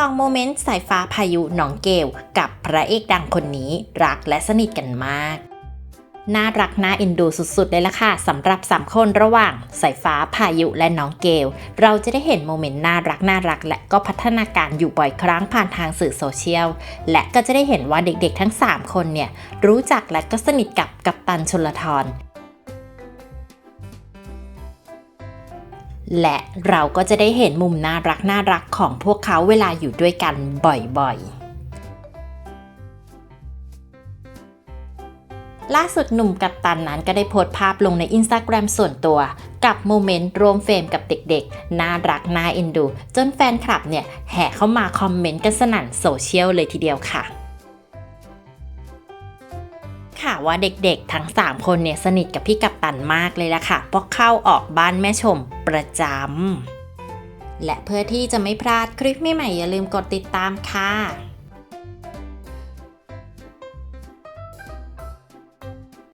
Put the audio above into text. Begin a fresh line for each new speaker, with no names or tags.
สองโมเมนต์สายฟ้าพายุน้องเกลกับพระเอกดังคนนี้รักและสนิทกันมาก น่ารักน่าเอ็นดูสุดๆ เลยล่ะค่ะสำหรับสามคนระหว่างสายฟ้าพายุและน้องเกล เราจะได้เห็นโมเมนต์น่ารักน่ารัก และก็พัฒนาการอยู่บ่อยครั้งผ่านทางสื่อโซเชียล และก็จะได้เห็นว่าเด็กๆทั้ง 3 คนเนี่ยรู้จักและก็สนิทกับกัปตันชลทร และเราก็จะได้เห็นมุมน่ารักน่ารักของพวกเขาเวลาอยู่ด้วยกันบ่อยๆล่าสุดหนุ่มกัปตันนั้นก็ได้โพสต์ภาพลงในอินสตาแกรมส่วนตัว กับโมเมนต์รวมเฟรมกับเด็กๆ น่ารักน่าเอ็นดู จนแฟนคลับเนี่ย แห่เข้ามาคอมเมนต์กันสนั่นโซเชียลเลยทีเดียวค่ะ ค่ะว่าเด็กๆ ทั้ง 3 คนเนี่ยสนิทกับพี่กัปตันมากเลยละค่ะ เพราะเข้าออกบ้านแม่ชมประจำและเพื่อที่จะไม่พลาดคลิปใหม่ๆอย่าลืมกดติดตามค่ะ